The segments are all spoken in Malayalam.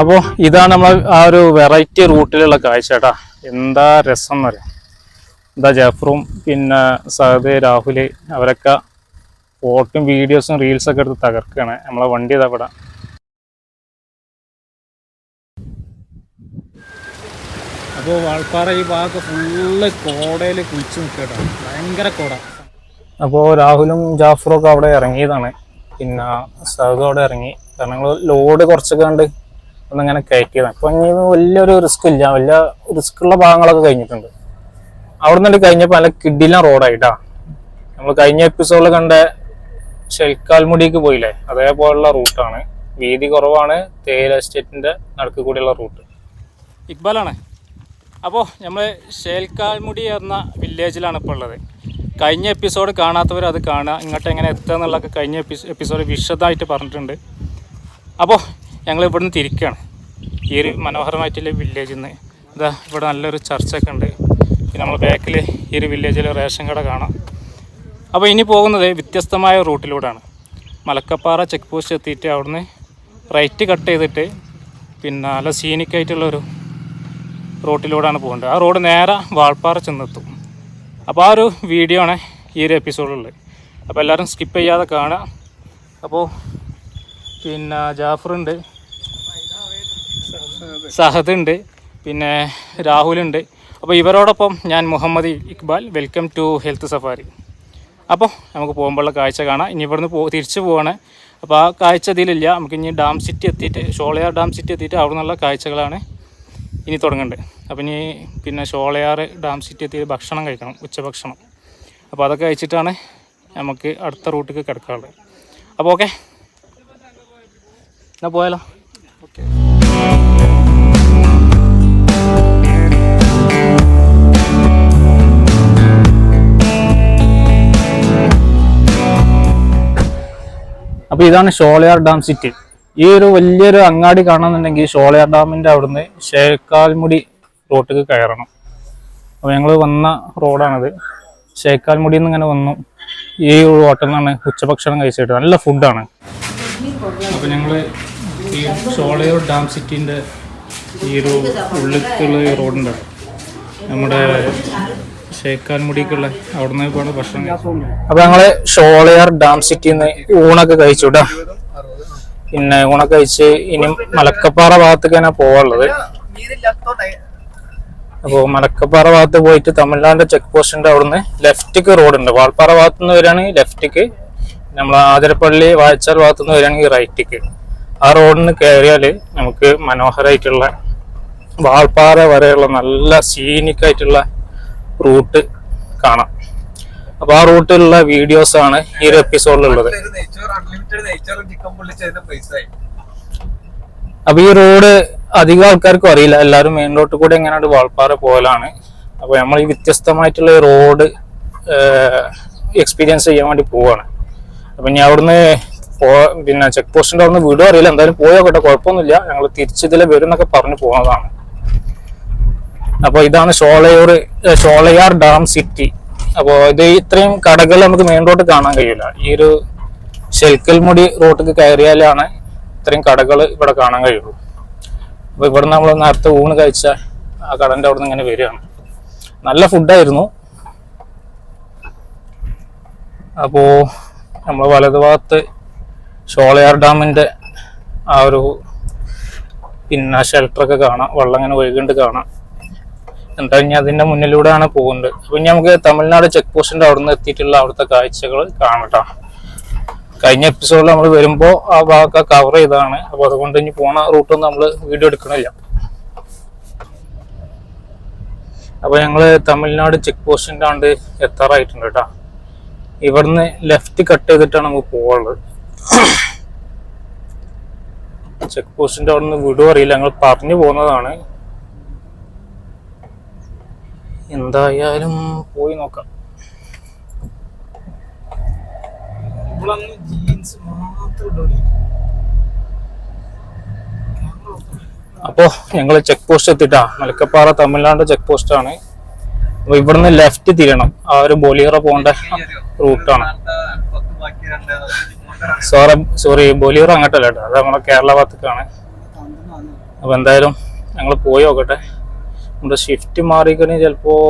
അപ്പോൾ ഇതാണ് നമ്മൾ ആ ഒരു വെറൈറ്റി റൂട്ടിലുള്ള കാഴ്ച കേട്ടാ. എന്താ രസം എന്ന് പറയാം എന്താ ജഫറും പിന്നെ സഹദ് രാഹുൽ അവരൊക്കെ ഫോട്ടോയും വീഡിയോസും റീൽസൊക്കെ എടുത്ത് തകർക്കുകയാണ് നമ്മളെ വണ്ടി ഇതാ അപ്പോൾ വാൾപ്പാറ ഈ ഭാഗത്ത് ഫുള്ള് കോടയിൽ കുളിച്ചു നിൽക്കട്ടോ ഭയങ്കര കോട. അപ്പോൾ രാഹുലും ജാഫറും ഒക്കെ അവിടെ ഇറങ്ങിയതാണ്. പിന്നെ സഹദും അവിടെ ഇറങ്ങി. കാരണം ഞങ്ങൾ ലോഡ് കുറച്ചൊക്കെ കണ്ട് ഒന്നിങ്ങനെ കയറ്റിയതാണ്. അപ്പോൾ ഇനി വലിയൊരു റിസ്ക് ഇല്ല. വലിയ റിസ്ക് ഉള്ള ഭാഗങ്ങളൊക്കെ കഴിഞ്ഞിട്ടുണ്ട്. അവിടെ നിന്നിട്ട് കഴിഞ്ഞപ്പോൾ നല്ല കിഡില റോഡായിട്ടാ നമ്മൾ കഴിഞ്ഞ എപ്പിസോഡിൽ കണ്ട ഷെൽക്കാൽമുടിക്ക് പോയില്ലേ? അതേപോലുള്ള റൂട്ടാണ് വീതി കുറവാണ്. തേയില എസ്റ്റേറ്റിന്റെ നടുക്ക് കൂടിയുള്ള റൂട്ട് ഇക്ബാലാണ്. അപ്പോൾ നമ്മൾ ഷേൽക്കാൽമുടി എന്ന വില്ലേജിലാണ് ഇപ്പോൾ ഉള്ളത്. കഴിഞ്ഞ എപ്പിസോഡ് കാണാത്തവർ അത് കാണുക. ഇങ്ങോട്ട് എങ്ങനെ എത്തുക എന്നുള്ളതൊക്കെ കഴിഞ്ഞ എപ്പിസോഡ് വിശദമായിട്ട് പറഞ്ഞിട്ടുണ്ട്. അപ്പോൾ ഞങ്ങൾ ഇവിടുന്ന് തിരിക്കുകയാണ് ഈ ഒരു മനോഹരമായിട്ടുള്ള വില്ലേജിൽ നിന്ന് ഇതാ ഇവിടെ നല്ലൊരു ചർച്ചൊക്കെ ഉണ്ട്. പിന്നെ നമ്മൾ ബാക്കിൽ ഈ ഒരു വില്ലേജിൽ റേഷൻ കട കാണാം. അപ്പോൾ ഇനി പോകുന്നത് വ്യത്യസ്തമായ റൂട്ടിലൂടെയാണ്. മലക്കപ്പാറ ചെക്ക് പോസ്റ്റ് എത്തിയിട്ട് അവിടുന്ന് റൈറ്റ് കട്ട് ചെയ്തിട്ട് പിന്നെ നല്ല സീനിക്കായിട്ടുള്ളൊരു റോട്ടിലൂടെയാണ് പോകേണ്ടത്. ആ റോഡ് നേരെ വാൾപ്പാറ ചെന്നെത്തും. അപ്പോൾ ആ ഒരു വീഡിയോ ആണ് ഈ ഒരു എപ്പിസോഡിലുള്ളത് അപ്പോൾ എല്ലാവരും സ്കിപ്പ് ചെയ്യാതെ കാണുക. അപ്പോൾ പിന്നെ ജാഫറുണ്ട്. സഹദ് ഉണ്ട് പിന്നെ രാഹുലുണ്ട്. അപ്പോൾ ഇവരോടൊപ്പം ഞാൻ Muhammad Iqbal welcome to health safari അപ്പോൾ നമുക്ക് പോകുമ്പോഴുള്ള കാഴ്ച കാണാം. ഇനി ഇവിടുന്ന് പോ തിരിച്ചു പോവാണ്. അപ്പോൾ ആ കാഴ്ച ഇതിലില്ല. നമുക്ക് ഇനി ഡാം സിറ്റി എത്തിയിട്ട് ഷോളയാർ ഡാം സിറ്റി എത്തിയിട്ട് അവിടെ നിന്നുള്ള കാഴ്ചകളാണ് ഇനി തുടങ്ങേണ്ടത്. അപ്പോൾ ഇനി പിന്നെ ഷോളയാർ ഡാം സിറ്റി എത്തിയിട്ട് ഭക്ഷണം കഴിക്കണം ഉച്ചഭക്ഷണം. അപ്പോൾ അതൊക്കെ കഴിച്ചിട്ടാണ് നമുക്ക് അടുത്ത റൂട്ടിലേക്ക് കിടക്കാനുള്ളത്. അപ്പോൾ ഓക്കെ. എന്നാൽ പോയാലോ? ഓക്കെ. അപ്പോൾ ഇതാണ് ഷോളയാർ ഡാം സിറ്റി. ഈ ഒരു വലിയൊരു അങ്ങാടി കാണാന്നുണ്ടെങ്കിൽ ഷോളയാർ ഡാമിന്റെ അവിടുന്ന് ശേക്കാൽമുടി റോട്ടിലേക്ക് കയറണം. അപ്പോൾ ഞങ്ങൾ വന്ന റോഡാണത് ശേക്കാൽമുടിയിൽ നിന്ന് ഇങ്ങനെ വന്നു. ഈ ഒരു ഹോട്ടലിൽ നിന്നാണ് ഉച്ചഭക്ഷണം കഴിച്ചിട്ട് നല്ല ഫുഡാണ് അപ്പോൾ ഞങ്ങൾ ഈ ഷോളയാർ ഡാം സിറ്റിന്റെ ഈ ഒരു ഉള്ളിലുള്ള ഈ റോഡുണ്ട് നമ്മുടെ അപ്പൊ ഞങ്ങൾ ഷോളയാർ ഡാം സിറ്റിന്ന് ഊണൊക്കെ കഴിച്ചു പിന്നെ ഊണൊക്കെ കഴിച്ച് ഇനി മലക്കപ്പാറ ഭാഗത്തേക്ക് തന്നെ പോവാനുള്ളത്. അപ്പോ മലക്കപ്പാറ ഭാഗത്ത് പോയിട്ട് തമിഴ്നാടിന്റെ ചെക്ക് പോസ്റ്റിന്റെ അവിടുന്ന്. ലെഫ്റ്റിക്ക് റോഡ് ഉണ്ട്. വാൾപ്പാറ ഭാഗത്തു നിന്ന് വരികയാണെങ്കിൽ ലെഫ്റ്റിക്ക് നമ്മൾ ആതിരപ്പള്ളി വായച്ചാൽ ഭാഗത്തു നിന്ന് വരികയാണെങ്കിൽ റൈറ്റിക്ക് ആ റോഡിന് കയറിയാൽ നമുക്ക് മനോഹരമായിട്ടുള്ള വാൾപ്പാറ വരെയുള്ള നല്ല സീനിക് ആയിട്ടുള്ള റൂട്ട് കാണാം. അപ്പൊ ആ റൂട്ടിലുള്ള വീഡിയോസ് ആണ് ഈ ഒരു എപ്പിസോഡിലുള്ളത്. അപ്പൊ ഈ റോഡ് അധികം ആൾക്കാർക്കും അറിയില്ല. എല്ലാവരും മെയിൻ റോഡ് കൂടെ എങ്ങനെയാണ് വാൾപ്പാറ പോലാണ് അപ്പൊ നമ്മൾ ഈ വ്യത്യസ്തമായിട്ടുള്ള റോഡ് എക്സ്പീരിയൻസ് ചെയ്യാൻ വേണ്ടി പോവാണ്. അപ്പൊ ഞാൻ അവിടുന്ന് പിന്നെ ചെക്ക് പോസ്റ്റിന്റെ അവിടുന്ന് വീടും അറിയില്ല. എന്തായാലും പോയോ കേട്ടോ കുഴപ്പമൊന്നുമില്ല ഞങ്ങൾ തിരിച്ചിതിലെ വരും എന്നൊക്കെ പറഞ്ഞു പോകുന്നതാണ് അപ്പൊ ഇതാണ് ഷോളയൂർ ഷോളയാർ ഡാം സിറ്റി. അപ്പോൾ ഇത് ഇത്രയും കടകൾ നമുക്ക് മെയിൻ റോഡ് കാണാൻ കഴിയില്ല. ഈ ഒരു ശെൽക്കൽമുടി റോട്ടിൽ കയറിയാലാണ് ഇത്രയും കടകൾ ഇവിടെ കാണാൻ കഴിയുള്ളൂ. അപ്പൊ ഇവിടെ നമ്മൾ നേരത്തെ ഊണ് കഴിച്ച ആ കടന്റെ അവിടെ നിന്ന് ഇങ്ങനെ വരികയാണ്. നല്ല ഫുഡായിരുന്നു. അപ്പോ നമ്മൾ വലതുഭാഗത്ത് ഷോളയാർ ഡാമിന്റെ ആ ഒരു പിന്നെ ഷെൽട്ടറൊക്കെ കാണാം. വെള്ളം ഇങ്ങനെ ഒഴുകിണ്ട് കാണാം. എന്താ ഇനി അതിന്റെ മുന്നിലൂടെയാണ് പോകുന്നത്. അപ്പൊ ഇനി നമുക്ക് തമിഴ്നാട് ചെക്ക് പോസ്റ്റിന്റെ അവിടെ നിന്ന് എത്തിയിട്ടുള്ള അവിടുത്തെ കാഴ്ചകൾ കാണട്ടോ. കഴിഞ്ഞ എപ്പിസോഡിൽ നമ്മൾ വരുമ്പോ ആ ഭാഗമൊക്കെ കവർ ചെയ്താണ് അപ്പൊ അതുകൊണ്ട് ഇനി പോണ റൂട്ടൊന്നും നമ്മൾ വീഡിയോ എടുക്കണില്ല. അപ്പൊ ഞങ്ങൾ തമിഴ്നാട് ചെക്ക് പോസ്റ്റിന്റെ ആണ്ട് എത്താറായിട്ടുണ്ട് കേട്ടോ ഇവിടുന്ന് ലെഫ്റ്റ് കട്ട് ചെയ്തിട്ടാണ് നമുക്ക് പോകാനുള്ളത് ചെക്ക് പോസ്റ്റിന്റെ അവിടെ നിന്ന് വിടുവോ അറിയില്ല. ഞങ്ങൾ പറഞ്ഞു പോകുന്നതാണ് എന്തായാലും പോയി നോക്കാം. അപ്പോ ഞങ്ങൾ ചെക്ക് പോസ്റ്റ് എത്തിട്ടാ. മലക്കപ്പാറ തമിഴ്നാട് ചെക്ക് പോസ്റ്റ് ആണ്. അപ്പൊ ഇവിടുന്ന് ലെഫ്റ്റ് തിരിയണം. ആ ഒരു ബോലിയറ പോകേണ്ട റൂട്ടാണ് സോറി സോറി ബോലിയറ അങ്ങോട്ടല്ല കേട്ടോ. അത് നമ്മളെ കേരള ഭാഗത്തേക്കാണ്. അപ്പോൾ എന്തായാലും ഞങ്ങൾ പോയി നോക്കട്ടെ. നമ്മുടെ ഷിഫ്റ്റ് മാറിക്കഴിഞ്ഞാൽ ചിലപ്പോൾ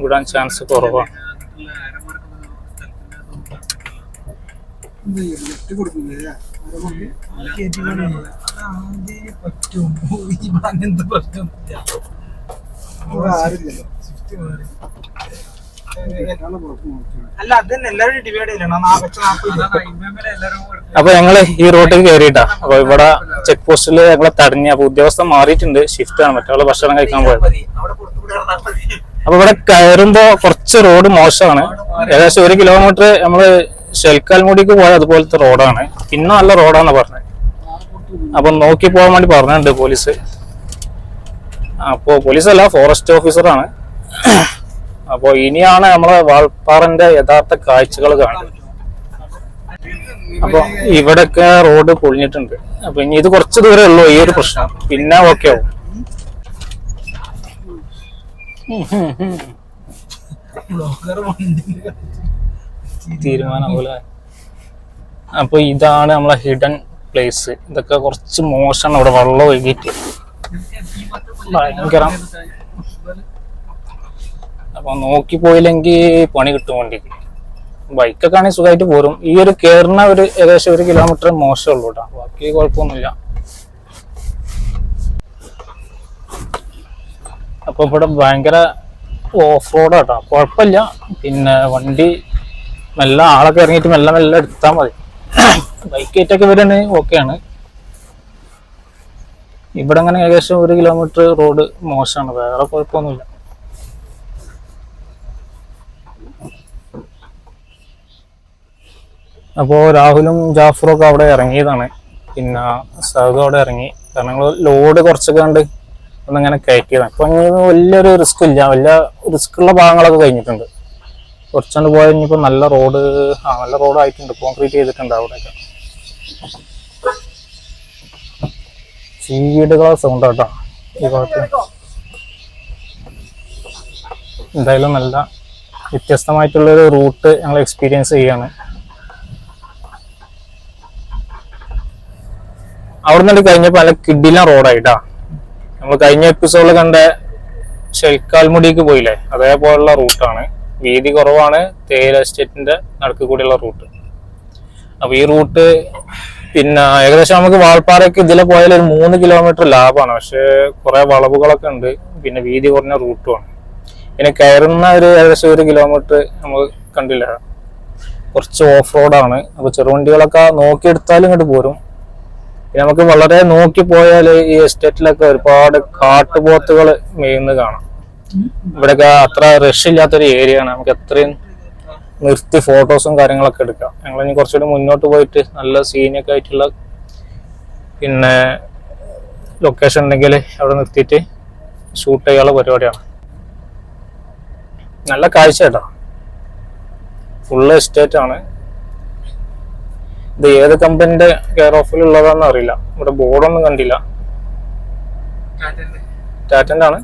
വിടാൻ ചാൻസ് കുറവാണ് പറ്റും അപ്പൊ ഞങ്ങൾ ഈ റോട്ടിൽ കയറിയിട്ടാ അപ്പൊ ഇവിടെ ചെക്ക് പോസ്റ്റിൽ ഞങ്ങളെ തടഞ്ഞ അപ്പൊ ഉദ്യോഗസ്ഥ മാറിയിട്ടുണ്ട്. ഷിഫ്റ്റ് ആണ് മറ്റുള്ള ഭക്ഷണം കഴിക്കാൻ പോയത്. അപ്പൊ ഇവിടെ കയറുമ്പോ കുറച്ച് റോഡ് മോശമാണ്. ഏകദേശം ഒരു കിലോമീറ്റർ നമ്മൾ ഷെൽക്കാൽമുടിക്ക് പോയ അതുപോലത്തെ റോഡാണ് പിന്നെ നല്ല റോഡാന്ന് പറഞ്ഞത് അപ്പൊ നോക്കി പോകാൻ വേണ്ടി പറഞ്ഞിട്ടുണ്ട് പോലീസ്. അപ്പോ പോലീസ് അല്ല ഫോറസ്റ്റ് ഓഫീസറാണ് അപ്പോ ഇനിയാണ് നമ്മളെ വാൾപ്പാറന്റെ യഥാർത്ഥ കാഴ്ചകൾ കാണുന്നത്. അപ്പൊ ഇവിടൊക്കെ റോഡ് പൊളിഞ്ഞിട്ടുണ്ട്. അപ്പൊ ഇനി ഇത് കുറച്ച് ദൂരേ ഉള്ളൂ ഈ ഒരു പ്രശ്നം. പിന്നെ ഓക്കെ ആവും. തീരുമാനം അപ്പൊ ഇതാണ് നമ്മളെ ഹിഡൻ പ്ലേസ് ഇതൊക്കെ കുറച്ച് മോശമാണ്. ഇവിടെ വെള്ളം ഒഴുകിയിട്ട്. ഭയങ്കര. അപ്പൊ നോക്കി പോയില്ലെങ്കിൽ പണി കിട്ടും വണ്ടിക്ക് ബൈക്കൊക്കെ ആണെങ്കിൽ സുഖമായിട്ട് പോരും. ഈ ഒരു കയറുന്ന ഒരു ഏകദേശം ഒരു കിലോമീറ്റർ മോശമുള്ളൂ കേട്ടോ ബാക്കി കുഴപ്പമൊന്നുമില്ല അപ്പൊ ഇവിടെ ഭയങ്കര ഓഫ് റോഡ് കേട്ടോ കുഴപ്പമില്ല പിന്നെ വണ്ടി മെല്ലെ ആളൊക്കെ ഇറങ്ങിയിട്ട് മെല്ലെ മെല്ലെ എടുത്താൽ മതി. ബൈക്ക് ആയിട്ടൊക്കെ വരുകയാണെങ്കിൽ ഓക്കെയാണ് ഇവിടെ അങ്ങനെ ഏകദേശം ഒരു കിലോമീറ്റർ റോഡ് മോശമാണ് വേറെ കുഴപ്പമൊന്നുമില്ല അപ്പോൾ രാഹുലും ജാഫറും ഒക്കെ അവിടെ ഇറങ്ങിയതാണ്. പിന്നെ സഹദും അവിടെ ഇറങ്ങി. കാരണം ഞങ്ങൾ ലോഡ് കുറച്ചൊക്കെ കണ്ട് ഒന്നങ്ങനെ കയറ്റിയതാണ്. അപ്പോൾ അങ്ങനെ വലിയൊരു റിസ്ക് ഇല്ല. വലിയ റിസ്ക് ഉള്ള ഭാഗങ്ങളൊക്കെ കഴിഞ്ഞിട്ടുണ്ട്. കുറച്ചുകൊണ്ട് പോയാൽ ഇനിയിപ്പോൾ നല്ല റോഡ് ആ നല്ല റോഡ് ആയിട്ടുണ്ട്. കോൺക്രീറ്റ് ചെയ്തിട്ടുണ്ട് അവിടെയൊക്കെ. ചീടുകളെ സൗണ്ട് കേട്ടോ ഈ ഭാഗത്ത്. എന്തായാലും നല്ല വ്യത്യസ്തമായിട്ടുള്ളൊരു റൂട്ട് ഞങ്ങൾ എക്സ്പീരിയൻസ് ചെയ്യാണ് അവിടെ നിന്ന് കഴിഞ്ഞപ്പോൾ നല്ല കിഡില റോഡായിട്ടാ. നമ്മൾ കഴിഞ്ഞ എപ്പിസോഡിൽ കണ്ട ഷെൽക്കാൽമുടിക്ക് പോയില്ലേ? അതേപോലുള്ള റൂട്ടാണ് വീതി കുറവാണ്. തേയില എസ്റ്റേറ്റിന്റെ നടുക്ക് കൂടിയുള്ള റൂട്ട് അപ്പൊ ഈ റൂട്ട് പിന്നെ ഏകദേശം നമുക്ക് വാൾപ്പാറയ്ക്ക് ഇതിലെ പോയാൽ ഒരു മൂന്ന് കിലോമീറ്റർ ലാഭമാണ്. പക്ഷെ കുറെ വളവുകളൊക്കെ ഉണ്ട്. പിന്നെ വീതി കുറഞ്ഞ റൂട്ടുമാണ് പിന്നെ കയറുന്ന ഒരു ഏകദേശം ഒരു കിലോമീറ്റർ നമ്മൾ കണ്ടില്ല. കുറച്ച് ഓഫ് റോഡാണ് അപ്പൊ ചെറുവണ്ടികളൊക്കെ നോക്കിയെടുത്താലും ഇങ്ങോട്ട് പോരും. നമുക്ക് വളരെ നോക്കി പോയാൽ ഈ എസ്റ്റേറ്റിലൊക്കെ ഒരുപാട് കാട്ടുപോത്തുകൾ മേയുന്നത് കാണാം. ഇവിടെയൊക്കെ അത്ര റഷ് ഇല്ലാത്തൊരു ഏരിയ ആണ്. നമുക്ക് എത്രയും നിർത്തി ഫോട്ടോസും കാര്യങ്ങളൊക്കെ എടുക്കാം. ഞങ്ങൾ ഇനി കുറച്ചുകൂടി മുന്നോട്ട് പോയിട്ട് നല്ല സീനൊക്കെ ആയിട്ടുള്ള പിന്നെ ലൊക്കേഷൻ ഉണ്ടെങ്കിൽ അവിടെ നിർത്തിയിട്ട് ഷൂട്ട് ചെയ്യാനുള്ള പരിപാടിയാണ്. നല്ല കാഴ്ച കേട്ടോ. ഫുള്ള് എസ്റ്റേറ്റ് ആണ്. ഇത് ഏത് കമ്പനിന്റെ കെയർ ഓഫിൽ ഉള്ളതാന്ന് അറിയില്ല. ഇവിടെ ബോർഡൊന്നും കണ്ടില്ല. ടാറ്റന്റെ ആണ്.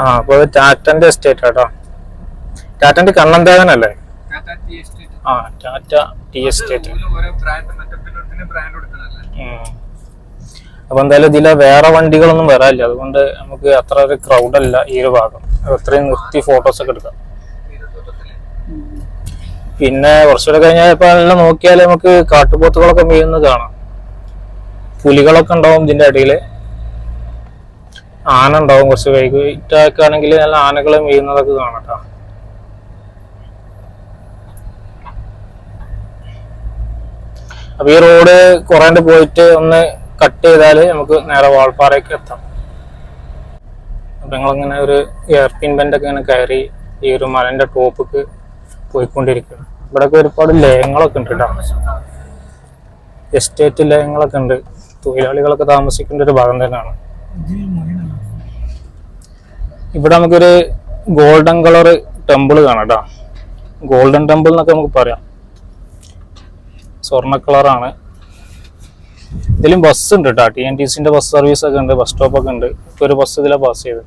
ആ അപ്പൊ അത് ടാറ്റന്റെ എസ്റ്റേറ്റ് ആട്ടോ. ടാറ്റന്റെ കണ്ണന്തേവനല്ലേ ആ ടാറ്റ ടി എസ്റ്റേറ്റ്. അപ്പൊ എന്തായാലും ഇതിലെ വേറെ വണ്ടികളൊന്നും വരാനില്ല. അതുകൊണ്ട് നമുക്ക് അത്ര ഒരു ക്രൗഡല്ല ഈ ഒരു ഭാഗം. അത് അത്രയും നിർത്തി ഫോട്ടോസ് ഒക്കെ എടുക്കാം. പിന്നെ കുറച്ചുകൂടെ കഴിഞ്ഞാൽ ഇപ്പൊ എല്ലാം നോക്കിയാൽ നമുക്ക് കാട്ടുപോത്തുകളൊക്കെ വീഴുന്നത് കാണാം. പുലികളൊക്കെ ഉണ്ടാവും ഇതിന്റെ ഇടയിൽ ആന ഉണ്ടാവും കുറച്ച് വൈകിട്ടൊക്കെ ആണെങ്കിൽ നല്ല ആനകളെ വീഴുന്നതൊക്കെ കാണട്ടോ ട്ടോ. അപ്പൊ ഈ റോഡ് കുറേണ്ട് പോയിട്ട് ഒന്ന് കട്ട് ചെയ്താൽ നമുക്ക് നേരെ വാൾപ്പാറയ്ക്ക് എത്താം. അപ്പൊ ഞങ്ങളിങ്ങനെ ഒരു എയർപിൻ ബെൻഡൊക്കെ ഇങ്ങനെ കയറി ഈ ഒരു മലന്റെ ടോപ്പിക്ക് പോയിക്കൊണ്ടിരിക്കുകയാണ്. ഇവിടെയൊക്കെ ഒരുപാട് ലയങ്ങളൊക്കെ ഉണ്ട് എസ്റ്റേറ്റ് ലയങ്ങളൊക്കെ ഉണ്ട്. തൊഴിലാളികളൊക്കെ താമസിക്കേണ്ട ഒരു ഭാഗം തന്നെയാണ്. ഇവിടെ നമുക്കൊരു ഗോൾഡൻ കളർ ടെമ്പിൾ കാണാം കേട്ടോ. ഗോൾഡൻ ടെമ്പിൾ എന്നൊക്കെ നമുക്ക് പറയാം. സ്വർണ കളറാണ് ഇതിലും ബസ് ഉണ്ട് കേട്ടോ. ടി എൻ ടി സിന്റെ ബസ് സർവീസ് ഒക്കെ ഉണ്ട് ബസ് സ്റ്റോപ്പ് ഒക്കെ ഉണ്ട്. ഇപ്പൊ ഒരു ബസ് ഇതിലാണ് പാസ് ചെയ്ത്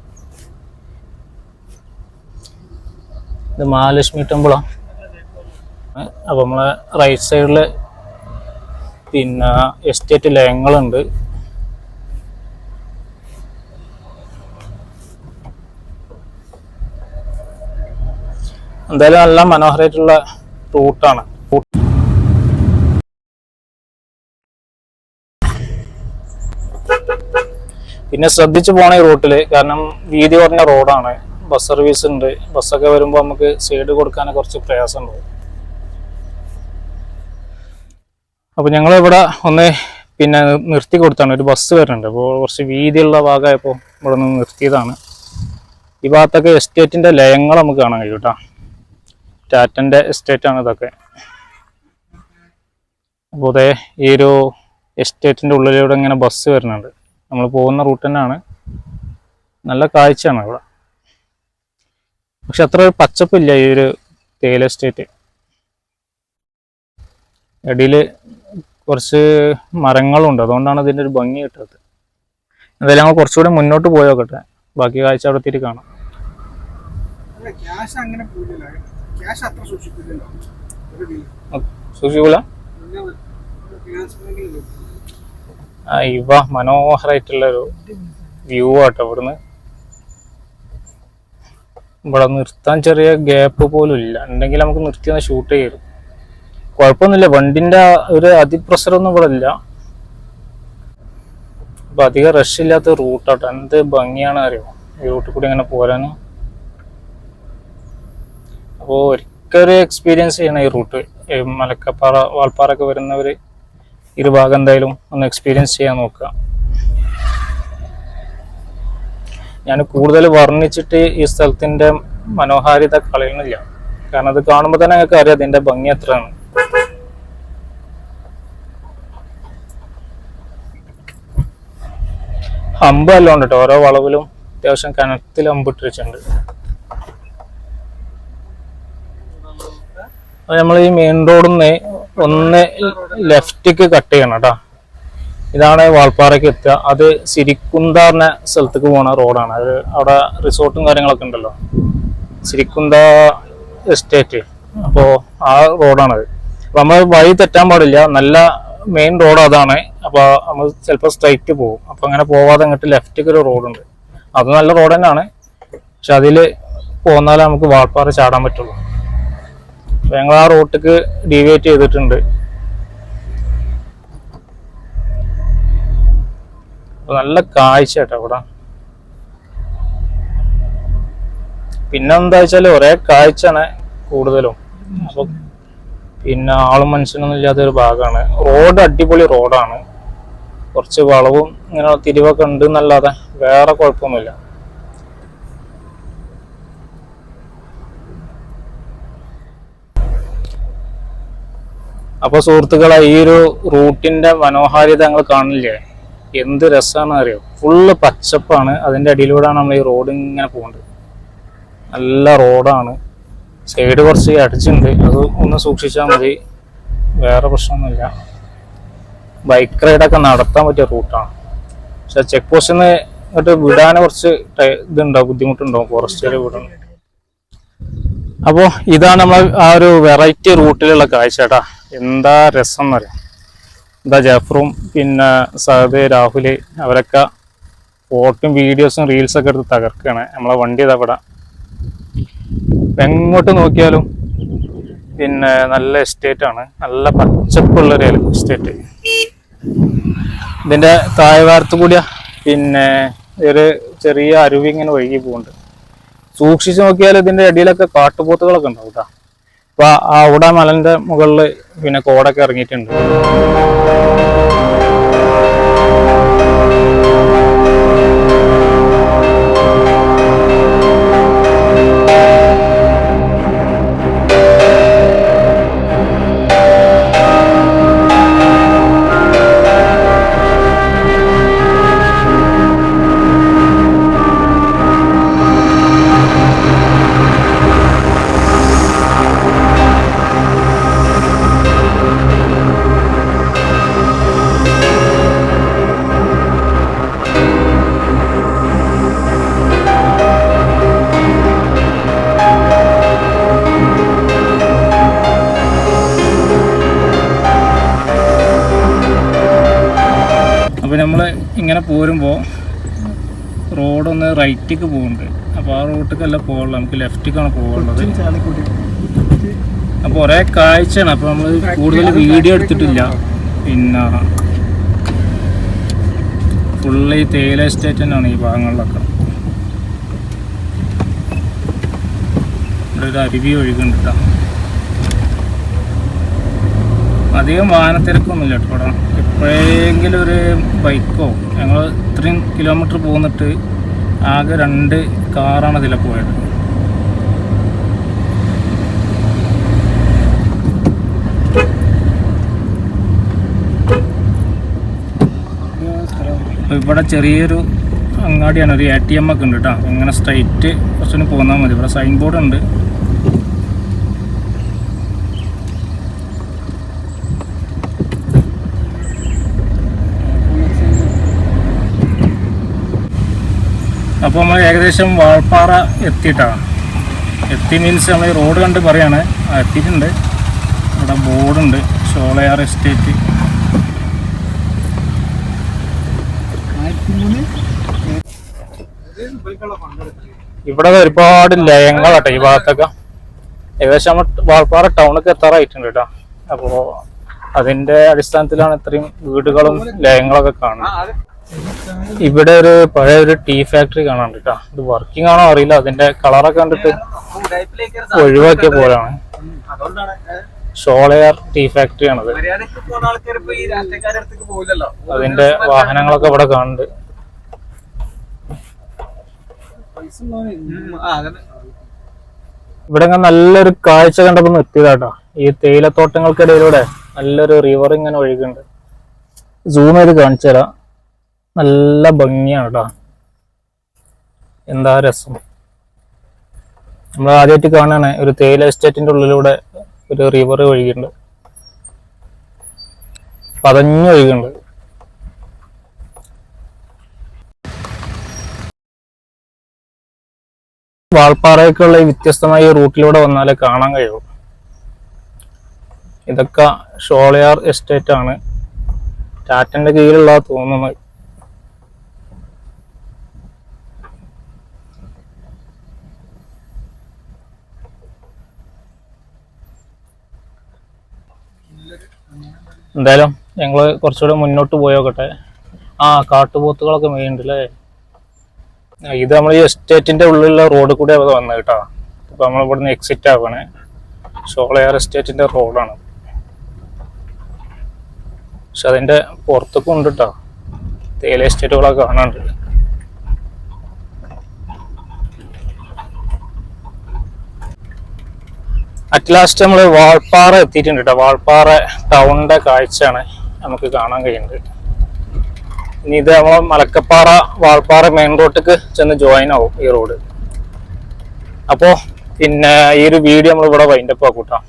ഇത് മഹാലക്ഷ്മി ടെമ്പിളാണ് അപ്പോൾ നമ്മളെ റൈറ്റ് സൈഡിൽ പിന്നെ എസ്റ്റേറ്റ് ലയങ്ങളുണ്ട്. എന്തായാലും നല്ല മനോഹരമായിട്ടുള്ള റൂട്ടാണ് പിന്നെ ശ്രദ്ധിച്ചു പോകണം ഈ റൂട്ടിൽ കാരണം വീതി കുറഞ്ഞ റോഡാണ് ബസ് സർവീസ് ഉണ്ട്. ബസ്സൊക്കെ വരുമ്പോൾ നമുക്ക് സൈഡ് കൊടുക്കാൻ കുറച്ച് പ്രയാസമുണ്ട്. അപ്പോൾ ഞങ്ങൾ ഇവിടെ ഒന്ന് പിന്നെ നിർത്തി കൊടുത്താണ്. ഒരു ബസ് വരുന്നുണ്ട്. അപ്പോൾ കുറച്ച് വീതിയുള്ള ഭാഗമായപ്പോൾ ഇവിടെ നിന്ന് നിർത്തിയതാണ്. ഈ ഭാഗത്തൊക്കെ എസ്റ്റേറ്റിന്റെ ലയങ്ങൾ നമുക്ക് കാണാൻ കഴിയും കേട്ടോ. ടാറ്റന്റെ എസ്റ്റേറ്റ് ആണ് ഇതൊക്കെ. അപ്പോൾ അതേ ഈ ഒരു എസ്റ്റേറ്റിന്റെ ഉള്ളിലൂടെ ഇങ്ങനെ ബസ് വരുന്നുണ്ട്. നമ്മൾ പോകുന്ന റൂട്ട് തന്നെയാണ്. നല്ല കാഴ്ചയാണ് ഇവിടെ. പക്ഷെ അത്ര ഒരു പച്ചപ്പില്ല ഈ ഒരു തേയില എസ്റ്റേറ്റ് ഇടയിൽ കുറച്ച് മരങ്ങളുണ്ട്. അതുകൊണ്ടാണ് ഇതിന്റെ ഒരു ഭംഗി കിട്ടാത്തത്. എന്തായാലും ഞങ്ങൾ കുറച്ചുകൂടി മുന്നോട്ട് പോയി നോക്കട്ടെ. ബാക്കി കാഴ്ച അവിടെ എത്തിയിട്ട് കാണാം. സൂക്ഷിക്കൂല? ഇവ മനോഹരമായിട്ടുള്ള ഒരു വ്യൂ ആട്ടോ ഇവിടുന്ന്. ഇവിടെ നിർത്താൻ ചെറിയ ഗ്യാപ്പ് പോലും ഇല്ല. ഉണ്ടെങ്കിൽ നമുക്ക് നിർത്തി ഒന്ന് ഷൂട്ട് ചെയ്യരുത്. കുഴപ്പമൊന്നുമില്ല. വണ്ടിന്റെ ആ ഒരു അതിപ്രസരമൊന്നും ഇവിടെ ഇല്ല. അപ്പൊ അധികം റഷ് ഇല്ലാത്ത റൂട്ടാട്ടോ എന്ത് ഭംഗിയാണ് അറിയോ? ഈ റൂട്ടിൽ കൂടി അങ്ങനെ പോരാന്. അപ്പോൾ ഒരിക്കലും എക്സ്പീരിയൻസ് ചെയ്യണം ഈ റൂട്ട് മലക്കപ്പാറ വാൾപ്പാറൊക്കെ വരുന്നവർ ഇരുഭാഗം എന്തായാലും ഒന്ന് എക്സ്പീരിയൻസ് ചെയ്യാൻ നോക്കുക. ഞാൻ കൂടുതൽ വർണിച്ചിട്ട് ഈ സ്ഥലത്തിന്റെ മനോഹാരിത കളയുന്നില്ല കാരണം അത് കാണുമ്പോൾ തന്നെ ഞങ്ങൾക്ക് അറിയാം അതിന്റെ ഭംഗി എത്രയാണ്. ഹമ്പ് എല്ലാം ഉണ്ട് കേട്ടോ. ഓരോ വളവിലും അത്യാവശ്യം കനത്തിൽ അത് നമ്മൾ ഈ മെയിൻ റോഡിൽ നിന്ന് ഒന്ന് ലെഫ്റ്റിക്ക് കട്ട് ചെയ്യണം കേട്ടോ. ഇതാണ് വാൾപ്പാറയ്ക്ക് എത്തുക. അത് സിരിക്കുന്ത എന്ന സ്ഥലത്തേക്ക് പോകുന്ന റോഡാണ്. അത് അവിടെ റിസോർട്ടും കാര്യങ്ങളൊക്കെ ഉണ്ടല്ലോ. സിരിക്കുന്ത എസ്റ്റേറ്റ്. അപ്പോൾ ആ റോഡാണത്. അപ്പോൾ നമ്മൾ വഴി തെറ്റാൻ പാടില്ല. നല്ല മെയിൻ റോഡ് അതാണ്. അപ്പോൾ നമ്മൾ ചിലപ്പോൾ സ്ട്രൈറ്റ് പോകും. അപ്പോൾ അങ്ങനെ പോവാതെ അങ്ങോട്ട് ലെഫ്റ്റിക്ക് ഒരു റോഡുണ്ട്. അത് നല്ല റോഡ് തന്നെയാണ്. പക്ഷെ അതിൽ പോന്നാലേ നമുക്ക് വാൾപ്പാറ ചാടാൻ പറ്റുള്ളൂ. അപ്പോൾ ഞങ്ങൾ ആ റോട്ടിക്ക് ഡീവിയേറ്റ് ചെയ്തിട്ടുണ്ട്. അപ്പൊ നല്ല കാഴ്ച കേട്ടോ ഇവിടെ. പിന്നെ എന്താ വെച്ചാൽ ഒരേ കാഴ്ചയാണ് കൂടുതലും. അപ്പൊ പിന്നെ ആളും മനുഷ്യനൊന്നും ഇല്ലാത്ത ഒരു ഭാഗമാണ്. റോഡ് അടിപൊളി റോഡാണ്. കുറച്ച് വളവും ഇങ്ങനെ തിരിവൊക്കെ ഉണ്ട് എന്നല്ലാതെ വേറെ കുഴപ്പമൊന്നുമില്ല. അപ്പൊ സുഹൃത്തുക്കളെ ഈ ഒരു റൂട്ടിന്റെ മനോഹാരിത ഞങ്ങൾ കാണില്ലേ എന്ത് രസമാണ് അറിയോ ഫുള്ള് പച്ചപ്പാണ്. അതിന്റെ അടിയിലൂടെയാണ് നമ്മൾ ഈ റോഡ് ഇങ്ങനെ പോകുന്നത് നല്ല റോഡാണ് സൈഡ് കുറച്ച് അടിച്ചിട്ടുണ്ട് അത് ഒന്ന് സൂക്ഷിച്ചാൽ മതി. വേറെ പ്രശ്നമൊന്നുമില്ല. ബൈക്ക് റൈഡൊക്കെ നടത്താൻ പറ്റിയ റൂട്ടാണ് പക്ഷെ ചെക്ക് പോസ്റ്റിൽ നിന്ന് ഇങ്ങോട്ട് വിടാൻ കുറച്ച് ഇതുണ്ടാവും ബുദ്ധിമുട്ടുണ്ടാവും. ഫോറസ്റ്റുകാർ വിടണം അപ്പോൾ ഇതാണ് നമ്മൾ ആ ഒരു വെറൈറ്റി റൂട്ടിലുള്ള കാഴ്ച കേട്ടാ. എന്താ രസം എന്നറിയാം എന്താ ജഫറും പിന്നെ സഹദ് രാഹുൽ അവരൊക്കെ ഫോട്ടോയും വീഡിയോസും റീൽസൊക്കെ എടുത്ത് തകർക്കുകയാണ്. നമ്മളെ വണ്ടി ഇതവിടെ എങ്ങോട്ട് നോക്കിയാലും പിന്നെ നല്ല എസ്റ്റേറ്റ് ആണ്. നല്ല പച്ചപ്പുള്ള ഒരു എസ്റ്റേറ്റ് ഇതിന്റെ താഴ്വാരത്ത് കൂടിയാ പിന്നെ ഒരു ചെറിയ അരുവി ഇങ്ങനെ ഒഴുകി പോകുന്നുണ്ട് സൂക്ഷിച്ചു നോക്കിയാൽ ഇതിന്റെ അടിയിലൊക്കെ കാട്ടുപോത്തുകളൊക്കെ ഉണ്ടാവും കേട്ടോ. അപ്പൊ ആ അവിടെ മലന്റെ മുകളിൽ പിന്നെ കോടൊക്കെ ഇറങ്ങിയിട്ടുണ്ട്. റൈറ്റിക്ക് പോകുന്നുണ്ട് അപ്പോൾ ആ റൂട്ടിക്കല്ല പോകുള്ളൂ നമുക്ക് ലെഫ്റ്റിക്കാണ് പോകുള്ളത് ചാലിക്കൂട്ടി അപ്പോൾ ഒരേ കാഴ്ചയാണ്. അപ്പോൾ നമ്മൾ കൂടുതൽ വീഡിയോ എടുത്തിട്ടില്ല. പിന്നെ ഫുള്ള് ഈ തേയില എസ്റ്റേറ്റ് തന്നെയാണ് ഈ ഭാഗങ്ങളിലൊക്കെ. ഇവിടെ ഒരു അരുവി ഒഴുകുന്നുണ്ട് അധികം വാഹനത്തിരക്കൊന്നുമില്ല കേട്ടോ ഇവിടെ എപ്പോഴെങ്കിലും ഒരു ബൈക്കോ ഞങ്ങൾ ഇത്രയും കിലോമീറ്റർ പോന്നിട്ട് ആകെ രണ്ട് കാറാണ് ഇതിലെ പോയത്. ഇവിടെ ചെറിയൊരു അങ്ങാടിയാണ് ഒരു എ ടി എം ഒക്കെ ഉണ്ട് കേട്ടോ ഇങ്ങനെ സ്ട്രൈറ്റ് കുറച്ചൊന്ന് പോന്നാൽ മതി. ഇവിടെ സൈൻ ബോർഡ് ഉണ്ട്. അപ്പോൾ നമ്മൾ ഏകദേശം വാൾപ്പാറ എത്തിയിട്ടാണ്. എത്തി മീൻസ് നമ്മൾ റോഡ് കണ്ട് പറയാണ്. എത്തിയിട്ടുണ്ട്. ഇവിടെ ബോർഡുണ്ട്. ഷോളയാർ എസ്റ്റേറ്റ് ഇവിടെ ഒരുപാട് ലയങ്ങളാട്ടെ ഈ ഭാഗത്തൊക്കെ. ഏകദേശം വാൾപ്പാറ ടൗണൊക്കെ എത്താറായിട്ടുണ്ട് കേട്ടോ. അപ്പോൾ അതിന്റെ അടിസ്ഥാനത്തിലാണ് ഇത്രയും വീടുകളും ലയങ്ങളൊക്കെ കാണുന്നത്. ഇവിടെ ഒരു പഴയ ഒരു ടീ ഫാക്ടറി കാണാൻ കേട്ടോ ഇത് വർക്കിംഗ് ആണോ അറിയില്ല. അതിന്റെ കളറൊക്കെ കണ്ടിട്ട് ഒഴിവാക്കിയ പോലാണ് ഷോളയാർ ടീ ഫാക്ടറി ആണത്. അതിന്റെ വാഹനങ്ങളൊക്കെ ഇവിടെ കാണുന്നുണ്ട്. ഇവിടെ നല്ലൊരു കാഴ്ച കണ്ടപ്പോ നിർത്തിയതാട്ടോ ഈ തേയിലത്തോട്ടങ്ങൾക്കിടയിലൂടെ നല്ലൊരു റിവർ ഇങ്ങനെ ഒഴുകുന്നുണ്ട്. സൂം ചെയ്ത് കാണിച്ചു തരാം നല്ല ഭംഗിയാണ് കേട്ടോ എന്താ രസം. നമ്മൾ ആദ്യമായിട്ട് കാണാണ് ഒരു തേയില എസ്റ്റേറ്റിന്റെ ഉള്ളിലൂടെ ഒരു റിവർ ഒഴുകുന്നുണ്ട് പതഞ്ഞു ഒഴുകുന്നുണ്ട് വാൾപ്പാറയ്ക്കുള്ള ഈ വ്യത്യസ്തമായ റൂട്ടിലൂടെ വന്നാലേ കാണാൻ കഴിയൂ. ഇതൊക്കെ ഷോളയാർ എസ്റ്റേറ്റ് ആണ് ടാറ്റന്റെ കീഴിലുള്ള തോന്നുന്നത്. എന്തായാലും ഞങ്ങൾ കുറച്ചുകൂടെ മുന്നോട്ട് പോയോക്കട്ടെ. ആ കാട്ടുപോത്തുകളൊക്കെ മെയിൻ അല്ലേ ഇത് നമ്മൾ ഈ എസ്റ്റേറ്റിന്റെ ഉള്ളിലുള്ള റോഡ് കൂടെ വന്നത് കേട്ടോ. അപ്പൊ നമ്മൾ ഇവിടുന്ന് എക്സിറ്റ് ആവണേ. ഷോളയാർ എസ്റ്റേറ്റിന്റെ റോഡാണ് പക്ഷെ അതിന്റെ പുറത്തൊക്കെ ഉണ്ട് കേട്ടോ തേയില എസ്റ്റേറ്റുകളൊക്കെ കാണാനുണ്ട് അറ്റ് ലാസ്റ്റ് നമ്മൾ വാൾപ്പാറ എത്തിയിട്ടുണ്ട് കേട്ടോ വാൾപ്പാറ ടൗണിന്റെ കാഴ്ചയാണ് നമുക്ക് കാണാൻ കഴിയുന്നത്. ഇനി ഇത് നമ്മൾ മലക്കപ്പാറ വാൾപ്പാറ മെയിൻ റോഡിലേക്ക് ചെന്ന് ജോയിൻ ആവും ഈ റോഡ് അപ്പോ പിന്നെ ഈ ഒരു വീഡിയോ നമ്മൾ ഇവിടെ വൈൻഡപ്പ് ആക്കൂട്ടാം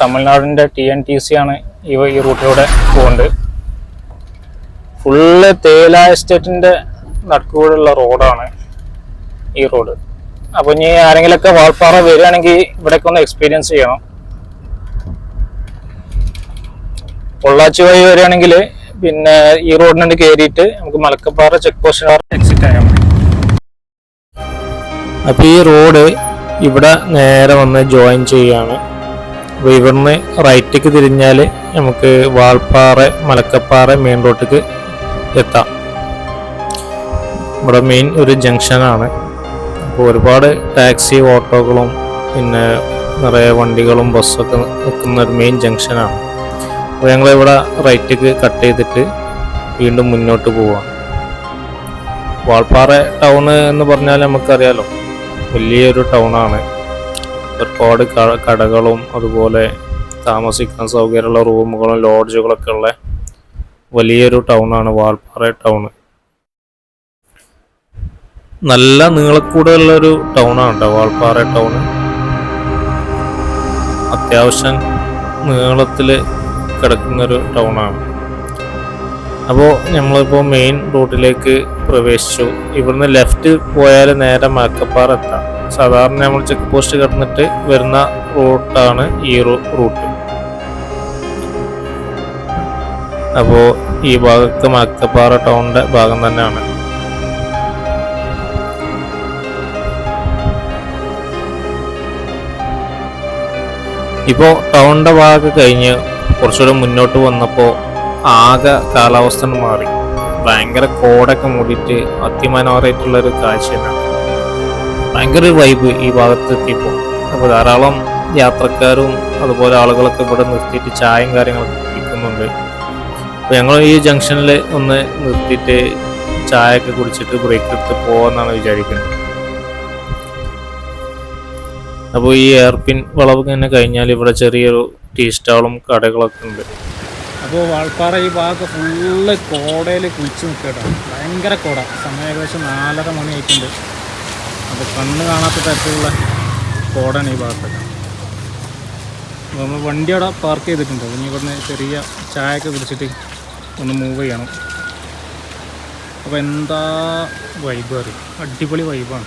തമിഴ്നാടിന്റെ ടി എൻ ടി സി ആണ് ഈ ഈ റൂട്ടിലൂടെ പോകുന്നത് ഫുള്ള് തേയില എസ്റ്റേറ്റിന്റെ നടുക്കൂടെയുള്ള റോഡാണ് ഈ റോഡ് അപ്പോൾ ഇനി ആരെങ്കിലൊക്കെ വാൾപ്പാറ വരികയാണെങ്കിൽ ഇവിടേക്ക് ഒന്ന് എക്സ്പീരിയൻസ് ചെയ്യണം. പൊള്ളാച്ചി വഴി വരികയാണെങ്കിൽ പിന്നെ ഈ റോഡിനുണ്ട് കയറിയിട്ട് നമുക്ക് മലക്കപ്പാറ ചെക്ക് പോസ്റ്റ് എക്സിറ്റ് ആയാൽ മതി അപ്പോൾ ഈ റോഡ് ഇവിടെ നേരെ വന്ന് ജോയിൻ ചെയ്യാണ് അപ്പോൾ ഇവിടുന്ന് റൈറ്റേക്ക് തിരിഞ്ഞാൽ നമുക്ക് വാൾപ്പാറ മലക്കപ്പാറ മെയിൻ റോഡിലേക്ക് എത്താം. ഇവിടെ മെയിൻ ഒരു ജംഗ്ഷനാണ് അപ്പോൾ ഒരുപാട് ടാക്സി ഓട്ടോകളും പിന്നെ നിറയെ വണ്ടികളും ബസ്സൊക്കെ നിൽക്കുന്ന ഒരു മെയിൻ ജംഗ്ഷനാണ് അപ്പോൾ ഞങ്ങൾ ഇവിടെ റൈറ്റിക്ക് കട്ട് ചെയ്തിട്ട് വീണ്ടും മുന്നോട്ട് പോവാം. വാൾപ്പാറ ടൗൺ എന്ന് പറഞ്ഞാൽ നമുക്കറിയാലോ വലിയൊരു ടൗണാണ് ഒരുപാട് കടകളും അതുപോലെ താമസിക്കാൻ സൗകര്യമുള്ള റൂമുകളും ലോഡ്ജുകളൊക്കെ ഉള്ള വലിയൊരു ടൗണാണ് വാൾപ്പാറ ടൗൺ നല്ല നീളക്കൂടുതലുള്ള ഒരു ടൗണാണ് കേട്ടോ വാൾപ്പാറ ടൗൺ അത്യാവശ്യം നീളത്തിൽ കിടക്കുന്നൊരു ടൗണാണ്. അപ്പോൾ നമ്മളിപ്പോൾ മെയിൻ റൂട്ടിലേക്ക് പ്രവേശിച്ചു. ഇവിടുന്ന് ലെഫ്റ്റ് പോയാൽ നേരെ മലക്കപ്പാറ എത്താം. സാധാരണ നമ്മൾ ചെക്ക് പോസ്റ്റ് കടന്നിട്ട് വരുന്ന റൂട്ടാണ് ഈ റൂട്ട്. അപ്പോൾ ഈ ഭാഗത്ത് മലക്കപ്പാറ ടൗണിന്റെ ഭാഗം തന്നെയാണ്. ഇപ്പോൾ ടൗണിന്റെ ഭാഗമൊക്കെ കഴിഞ്ഞ് കുറച്ചുകൂടെ മുന്നോട്ട് വന്നപ്പോൾ ആകെ കാലാവസ്ഥ മാറി. ഭയങ്കര കോടൊക്കെ മൂടിയിട്ട് അതിമനോഹരമായിട്ടുള്ളൊരു കാഴ്ച തന്നെയാണ്. ഭയങ്കര വൈബ് ഈ ഭാഗത്ത് എത്തിയപ്പോൾ അപ്പോൾ ധാരാളം യാത്രക്കാരും അതുപോലെ ആളുകളൊക്കെ ഇവിടെ നിർത്തിയിട്ട് ചായയും കാര്യങ്ങളൊക്കെ കുടിക്കുന്നുണ്ട്. അപ്പോൾ ഞങ്ങൾ ഈ ജംഗ്ഷനിൽ ഒന്ന് നിർത്തിയിട്ട് ചായയൊക്കെ കുടിച്ചിട്ട് ബ്രേക്ക് എടുത്ത് പോകാമെന്നാണ് വിചാരിക്കുന്നത്. അപ്പോൾ ഈ എയർപിൻ വളവ് തന്നെ കഴിഞ്ഞാൽ ഇവിടെ ചെറിയൊരു ടീ സ്റ്റാളും കടകളൊക്കെ ഉണ്ട്. അപ്പോൾ വാൾപ്പാറ ഈ ഭാഗത്ത് ഫുള്ള് കോടയിൽ കുളിച്ച് നിൽക്കട്ടോ ഭയങ്കര കോട. സമയം ഏകദേശം നാലര മണി ആയിട്ടുണ്ട് അപ്പോൾ കണ്ണ് കാണാത്ത തരത്തിലുള്ള കോടാണ് ഈ ഭാഗത്തൊക്കെ. നമ്മൾ വണ്ടി അവിടെ പാർക്ക് ചെയ്തിട്ടുണ്ട്. ഇനി ഇവിടുന്ന് ചെറിയ ചായയൊക്കെ കുടിച്ചിട്ട് ഒന്ന് മൂവ് ചെയ്യണം. അപ്പോൾ എന്താ വൈബ് അറിയും? അടിപൊളി വൈബാണ്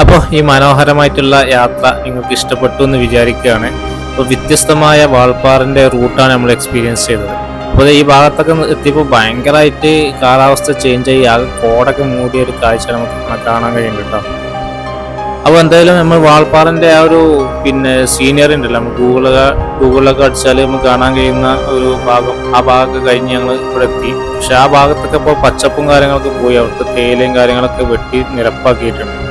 അപ്പോൾ ഈ മനോഹരമായിട്ടുള്ള യാത്ര നിങ്ങൾക്ക് ഇഷ്ടപ്പെട്ടു എന്ന് വിചാരിക്കുകയാണ്. അപ്പോൾ വ്യത്യസ്തമായ വാൾപ്പാറിന്റെ റൂട്ടാണ് നമ്മൾ എക്സ്പീരിയൻസ് ചെയ്തത്. അപ്പോൾ ഈ ഭാഗത്തൊക്കെ എത്തിയപ്പോൾ ഭയങ്കരമായിട്ട് കാലാവസ്ഥ ചേഞ്ച് ആയി. ആകെ കോടൊക്കെ മൂടിയ ഒരു കാഴ്ച നമുക്ക് കാണാൻ കഴിയുന്നുണ്ട് കേട്ടോ അപ്പോൾ എന്തായാലും നമ്മൾ വാൾപ്പാറിന്റെ ആ ഒരു പിന്നെ സീനിയറി ഉണ്ടല്ലോ. നമ്മൾ ഗൂഗിളൊക്കെ ഗൂഗിളിലൊക്കെ അടിച്ചാൽ നമുക്ക് കാണാൻ കഴിയുന്ന ഒരു ഭാഗം. ആ ഭാഗമൊക്കെ കഴിഞ്ഞ് ഞങ്ങൾ ഇവിടെ എത്തി. പക്ഷെ ആ ഭാഗത്തൊക്കെ ഇപ്പോൾ പച്ചപ്പും കാര്യങ്ങളൊക്കെ പോയി. അവിടുത്തെ തേയിലയും കാര്യങ്ങളൊക്കെ വെട്ടി നിരപ്പാക്കിയിട്ടുണ്ട്.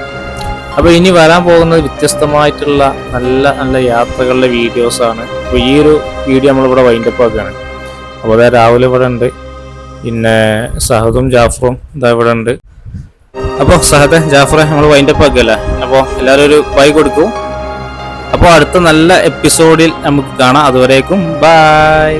അപ്പോൾ ഇനി വരാൻ പോകുന്നത് വ്യത്യസ്തമായിട്ടുള്ള നല്ല നല്ല യാത്രകളുടെ വീഡിയോസ് ആണ്. അപ്പോൾ ഈ ഒരു വീഡിയോ നമ്മളിവിടെ വൈൻഡപ്പ് ആക്കുകയാണ്. അപ്പോൾ അതായത് രാവിലെ ഇവിടെ ഉണ്ട്. പിന്നെ സഹദും ജാഫറും ഇതാ ഇവിടെ ഉണ്ട്. അപ്പോൾ സഹദ് ജാഫറെ നമ്മൾ വൈൻഡപ്പ് ആക്കുകയല്ലേ? അപ്പോൾ എല്ലാവരും ഒരു ബൈ കൊടുക്കും. അപ്പോൾ അടുത്ത നല്ല എപ്പിസോഡിൽ നമുക്ക് കാണാം. അതുവരേക്കും ബൈ